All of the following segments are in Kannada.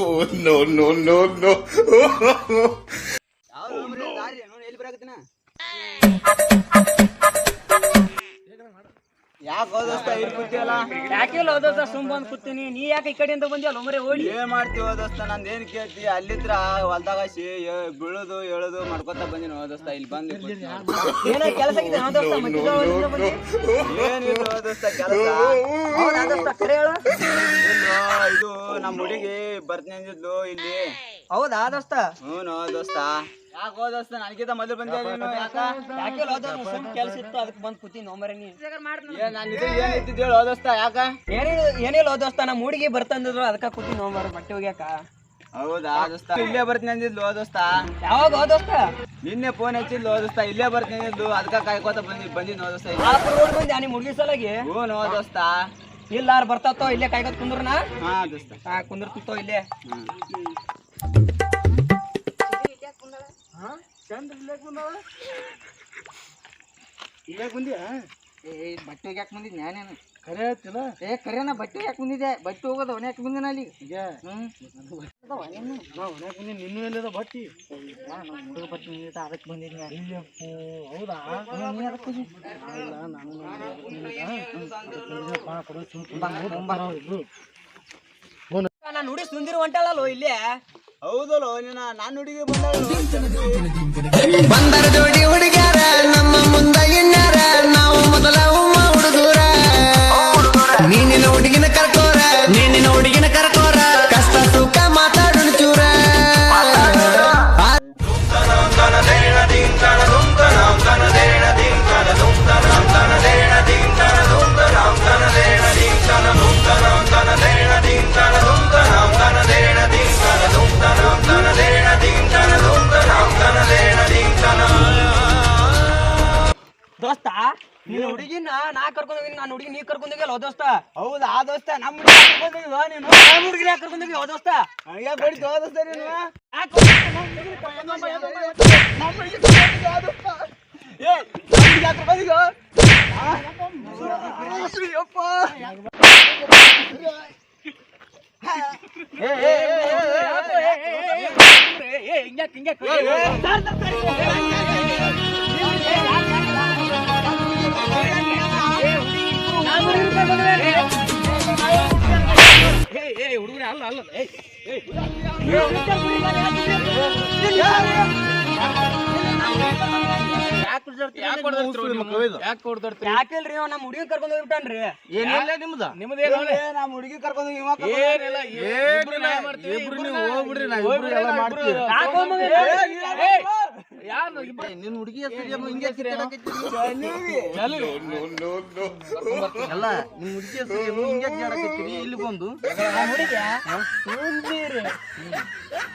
Oh no no no ಯಾಕೆ ಇಲ್ಲಿ ಕೂತಿಯಲ್ಲ? ಸುಮ್ ಬಂದ್ ಕೂತೀನಿ. ನೀ ಯಾಕೆ ಈ ಕಡೆಯಿಂದ ಬಂದಿಯಲ್ಲ ಒಮ್ಮರೆ ಓಡಿ. ಏನ್ ಮಾಡ್ತೀವಿ ದೋಸ್ತ ನಂದ್ ಏನ್ ಕೇಳ್ತಿ? ಅಲ್ಲಿದ್ರ ಹೊಲ್ದಾಗ ಸಿ ಬೀಳುದು ಹೇಳುದು ಮಾಡ್ಕೊತ ಬಂದಿನ ದೋಸ್ತ ಇಲ್ಲಿ ಬಂದು ಏನೋ ಕೆಲಸ ಇದೆ ಏನಿಲ್ಲ ಕೆಲಸ? ಕರೆ ಹೇಳು. ನಮ್ಮ ಹುಡುಗಿ ಬರ್ತೀನಿ ಅಂದಿದ್ಲು ಇಲ್ಲಿ. ಹೌದಾ ದೋಸ್ತ ಹ್ಞೂ ದೋಸ್ತ ಯಾಕೆ ಹೋದಸ್ತ ನನಗಿಂತ ಮೊದಲು ಬಂದೆ ನೀನು? ಯಾಕ? ಯಾಕೆ ಹೋದ ಸುಮ್ ಕೆಲಸ ಇತ್ತು ಅದಕ್ಕೆ ಬಂದ್ ಕೂತಿ ನೋಮರೆ ನೀ ಏ ನಾನು ಇದು ಏನ್ ಇದ್ದಿದ್ದು ಹೇಳು ಹೋದಸ್ತ ಯಾಕ? ಏನಿಲ್ಲ ಏನಿಲ್ಲ ದೋಸ್ತ ನಮ್ಮ ಹುಡುಗಿ ಬರ್ತಂದಿದ್ರು ಅದಕ್ಕ ಕೂತಿ ನೋಮರ್ ಬಟ್ಟೆ ಹೋಗ್ಯಾಕ ಹೌದಾ ದೋಸ್ತ? ಇಲ್ಲೇ ಬರ್ತೀನಿ ಅಂದಿದ್ಲು ದೋಸ್ತ. ಯಾವಾಗ ಹೋದ ದೋಸ್ತ? ನಿನ್ನೆ ಫೋನ್ ಹಚ್ಚಿದ್ಲು ದೋಸ್ತ ಇಲ್ಲೇ ಬರ್ತೀನಿ ಅಂದಿದ್ಲು ಅದಕ್ಕ ಕಾಯ್ಕೋತ ಬಂದಿ ಬಂದಿದ್ದು ದೋಸ್ತ ರೋಡ್ ಬಂದ್ಯಾ ನಿಮ್ಮ ಹುಡುಗಿ ಸಲಾಗಿ ಹ್ಞೂ ದೋಸ್ತ. ಇಲ್ಲ ಅವ್ರು ಬರ್ತಾತೋ ಇಲ್ಲೇ ಕಾಯ್ಕೋತ ಕುಂದ್ರನಾ? ಹಾ ದೋಸ್ತ. ಹಾ ಕುಂದಿರ್ತೋ ಇಲ್ಲೇ. ಹ್ಮ್. ಏ ಬಟ್ಟೆ ಯಾಕೆ ಬಂದಿದ್ದೆ? ನಾನೇನು? ಕರೆ ಹೇಳ್ತಿಲ್ಲ ಏ ಕರೆನ ಬಟ್ಟೆ ಯಾಕೆ ಬಂದಿದ್ದೆ? ಬಟ್ಟೆ ಹೋಗೋದು ಅವನ ಯಾಕೆ ಬಂದಿನ ಅಲ್ಲಿ? ನಿನ್ನೂ ಎಲ್ಲದ ಬಟ್ಟಿ? ಹುಡುಗ ಬಟ್ಟೆ ನಿಂತ ಅದಕ್ಕೆ ಬಂದಿದ್ದೆ ಹೌದಾ? ನೀ ಅದಕ್ಕೆ ಹೋಗಿ ನಾನು ನುಡಿ ಸುಂದಿರ ಇಲ್ಲೇ? ಹೌದಲ್ಲೋ ನಿನ್ನ ನಾನು ಹುಡುಗಿ ಬಂದಳು ಬಂದರ ಜೋಡಿ ಹುಡುಗ್ಯಾರ ನಮ್ಮ ಮುಂದ ಇನ್ನಾರ ನಿನ್ನ ಹುಡುಗಿನ ನಾ ಕರ್ಕೊಂಡ್ ಹೋಗಿ ನಾನು ಹುಡುಗಿ ನೀ ಕರ್ಕೊಂಡ್ ಹೋಗಿಲ್ಲ ದೋಸ್ತ ಹೌದಾ ದೋಸ್ತ ನಮ್ಮ ನೀನು ನಮ್ಮ ಹುಡುಗಿನ ಕರ್ಕೊಂಡ್ ಹೋಗಿ ದೋಸ್ತ ಹಂಗೆ ಬಡಿ ದೋಸ್ತ ನೀನು ಹಿಂಗ್ಯಾಕ್ ಹಿಂಗ್ಯಾಕ್ ಯಾಕಿಲ್ರಿ ನಮ್ಮ ಹುಡುಗಿ ಕರ್ಕೊಂಡು ಹೋಗ್ಬಿಟ್ಟಾನ್ರಿ ಏನಿಲ್ಲ ನಿಮ್ದ? ನಿಮ್ದೇನು ನಮ್ಮ ಹುಡುಗಿ ಕರ್ಕೊಂಡು ಇವ ಏನಿಲ್ಲ ಇಬ್ರು ನೀವು ಹೋಗ್ಬಿಡ್ರಿ ನಾ ಇಬ್ರು ಎಲ್ಲ ಮಾಡ್ತೀವಿ. ಹುಡುಗಿ ಹಿಂಗೆ! ಅಲ್ಲ ಹುಡುಗಿ ಹಿಂಗೆ ಇಲ್ಲಿ ಬಂದು.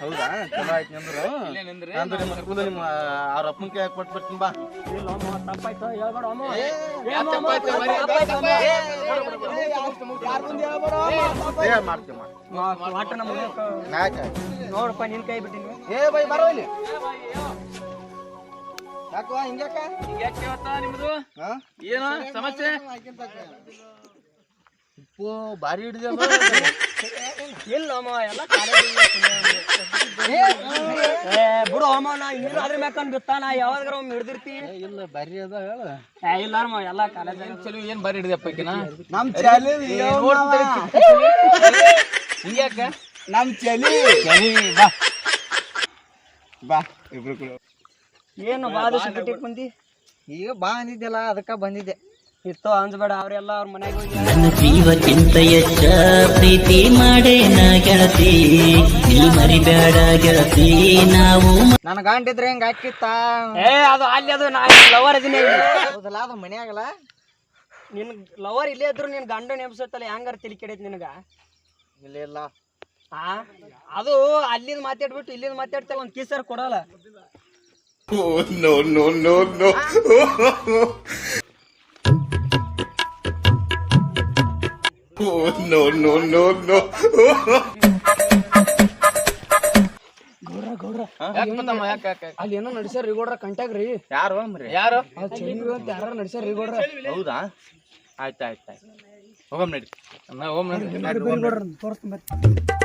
ಹೌದಾ? ಚಲೋ ಆಯ್ತು ನಿಂದ್ರು. ಅಂದ್ರೆ ನಿಮ್ಮ ಸ್ಕೂಲ್ ನಿಮ್ಮ ಅವ್ರ ಅಪ್ಪನ ಕೈ ಕೊಟ್ಟು ಬರ್ತೀನಿ ಬಾ ಏ ಮಾಡ್ತೀವಿ ಮಾಡಿ ನೋಡಪ್ಪ ನಿನ್ ಕೈ ಬಿಟ್ಟಿನಿ. ಏ ಬೈ ಬರೋ ಇಲ್ಲಿ. ಯಾಕೋ ಹಿಂಗ್ಯಾಕ? ನಿಮ್ದು? ಹಾ? ಏನು ಸಮಸ್ಯೆ? ಉಪ್ಪು ಭಾರಿ ಹಿಡಿದ ಇಲ್ಲ ಅಮ್ಮ ಎಲ್ಲ ಬಿಡು ಅಮ್ಮ ನಾ ಇನ್ನೂ ಅದ್ರ ಮ್ಯಾಕಂಡ್ ಬಿತ್ತ ನಾ ಯಾವಾಗಾರ ಒಮ್ಮೆ ಹಿಡ್ದಿರ್ತಿ. ಇಲ್ಲ ಭಾರಿ ಅದ ಹೇಳ. ಇಲ್ಲ ಅಮ್ಮ ಎಲ್ಲ ಕಾಲೇಜ್ ಚಲೋ ಏನ್ ಬರಿ ಹಿಡಿದಪ್ಪ ಈಕಿನ? ನಮ್ ಚಲಿ ಹಿಂಗ್ಯಾಕ? ನಮ್ ಚಲಿ ಬಾ. ಬಾ ಇಬ್ರು ಕೂಡ. ಏನು ದಿವಸ ಬಿಟ್ಟಿಗೆ ಬಂದಿ ಈಗ ಬಾ ಅಂದಿದ್ದೆಲ್ಲ ಅದಕ್ಕೆ ಬಂದಿದ್ದೆ. ಇತ್ತು ಅಂಜಬೇಡ ಅವರೆಲ್ಲ ಅವ್ರ ಮನೆಗೆ ಹೋಗಿ ನನ್ನ ಜೀವಕ್ಕಿಂತ ಹೆಚ್ಚ ಪ್ರೀತಿ ಮಾಡೇನ ಗೆಳತಿ. ಇಲ್ಲಿ ಮರಿಬೇಡ ಗೆಳತಿ ನಾವು ನನ್ನ ಗಂಡಿದ್ರೆ ಹೆಂಗ ಹಾಕಿತ್ತ? ಏ ಅದು ಅಲ್ಲಿ ಅದು ನಾ ಲವರ್ ಇದೀನಿ ಹೌದಲ್ಲ ಅದು ಮನ್ಯಾಗಲ್ಲ? ನಿನ್ ಲವರ್ ಇಲ್ಲೇ ಇದ್ರು ನಿನ್ ಗಂಡ ನೆಮ್ಸತ್ತಲ್ಲ ಹೆಂಗಾರ ತಿಳಿ ಕೆಡೈತಿ ನಿನಗ? ಇಲ್ಲ ಇಲ್ಲ. ಆ? ಅದು ಅಲ್ಲಿಂದ ಮಾತಾಡ್ಬಿಟ್ಟು ಇಲ್ಲಿಂದ ಮಾತಾಡ್ತಾ ಒಂದ್ ಕಿಸರ್ ಕೊಡಲ್ಲ. Oh no no no no! Oh no no no no! ಅಲ್ಲಿ ಏನೋ ಯಾರು ಮರಿ ಯಾರು ಅಂತ ಯಾರು ಹೌದಾ ಆಯ್ತು ಆಯ್ತು ಆಯ್ತು ನಡಿ ನಡಿ ತೋರಿಸ್ತೀನಿ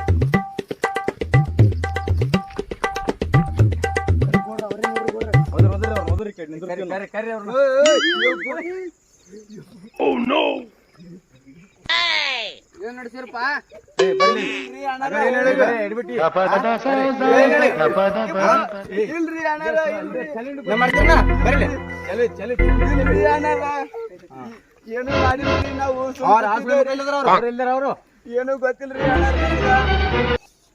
ಕರಿ ಏನ್ ನಡ್ಸಿರಪ್ಪ ಎಡ್ಬಿಟ್ಟಿ. ಇಲ್ರಿ ಅಣ್ಣಾರ ಇಲ್ರಿ ಮಾಡ್ತೀನ ಬರ್ಲಿ ಚಲಿ ಚಲಿ ಇಲ್ರಿ ಅಣ್ಣಾರ ಏನು ಮಾಡಿಲ್ರಿ ನಾವು ಅವ್ರ್ ಹಾಸ್ಪಿಟಲ್ ಎಲ್ಲಿದಾರ ಅವ್ರು? ಅವ್ರು ಎಲ್ಲಿದಾರ ಏನು ಗೊತ್ತಿಲ್ರಿ ಅಣ್ಣಾರ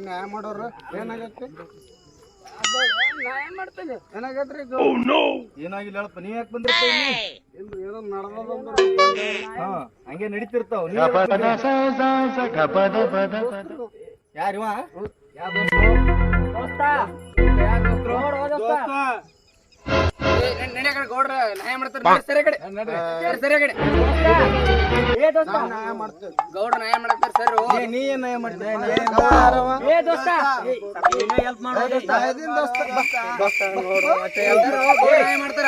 ನ್ಯಾಯ ಮಾಡೋರು ಏನಾಗತ್ತೆ ಏನಾಗತ್ರಿ ಏನಾಗಿಲ್ಲ ಹೇಳಪ್ಪ ನೀ ಯಾಕೆ ಇಲ್ರಿ ಏನೋ ಹಾ ಹಂಗೆ ನಡೀತಿರ್ತಾವ ಯಾರಿವ? ಗೌಡ್ರ ನ್ಯಾಯ ಮಾಡ್ತಾರೆ ಸರಿ ಕಡೆ ಸರಿ ಕಡೆ ಗೌಡ್ರ ನ್ಯಾಯ ಮಾಡ್ತಾರೆ ಸರ್ ನೀ ಏನ್ ನ್ಯಾಯ ಮಾಡ್ತಿ? ಏ ದೋಸ್ತ ಹೆಲ್ಪ್ ಮಾಡೋ ದೋಸ್ತ ನ್ಯಾಯ ಮಾಡ್ತಾರ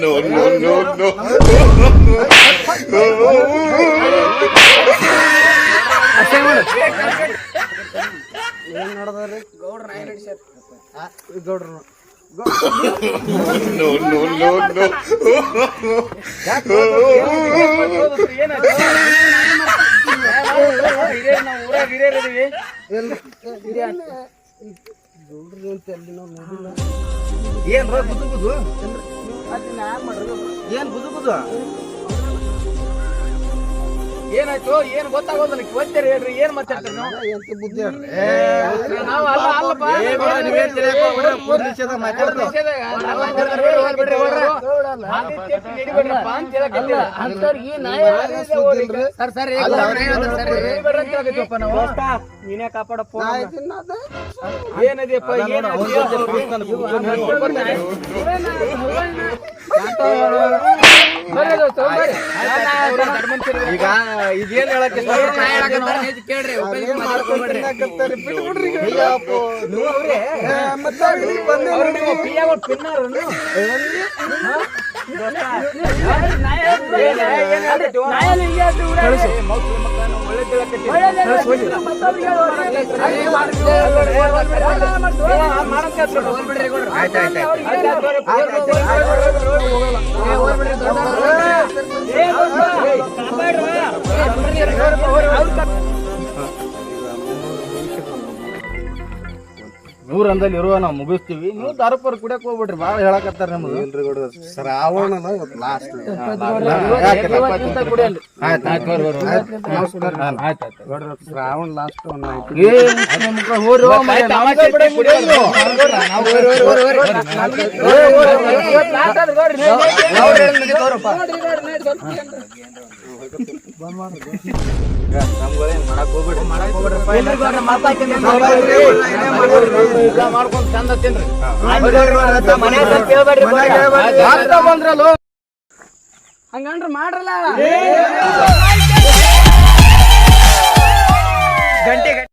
No, no, no, no. ಗೌಡ್ರ ನ್ಯಾಯ ನಡೆಸ್ಯಾರ No, no. ಏನ್ ಬುದು ಬುದು? ಏನ್ ಬುದು ಬುದು? ಏನಾಯ್ತು? ಏನ್ ಗೊತ್ತಾಗೋದು ನನಗೆ ಗೊತ್ತೇರಿ ಹೇಳ್ರಿ. ಏನ್ ಮಾತಾಡ್ತೀರಿ ನೀವು? ನಾವು ಅಲ್ಲ ಅಲ್ಲಪ್ಪ. ನೀನೇ ಕಾಪಾಡಪ್ಪ ನ್ಯಾಯ ತಿನ್ನೋದು. ಈಗ ಇದೇನ್ ಹೇಳಕ್ ಕೇಳ್ರಿ ಮತ್ತೆ ಅವ್ರು ನೀವು? ನೂರಂದಲ್ಲಿ ಇರುವ ನಾವು ಮುಗಿಸ್ತೀವಿ ನೀವು ದಾರಪರ್ ಕುಡಿಯಕ್ ಹೋಗ್ಬಿಡ್ರಿ ಬಾಳ ಹೇಳಕತ್ತಾರ ನಮ್ದು ಕೊಡ ಲಾಸ್ಟ್ ಆವರಣ ಲಾಸ್ಟ್ ಶ್ರಾವಣ ಲಾಸ್ಟ್ ಮಾಡ್ಕೊಂಡ್ ಚಂದ ತಿನ್ರಿ ಹಂಗಂದ್ರ ಮಾಡ್ರಲ್ಲ ಗಂಟೆ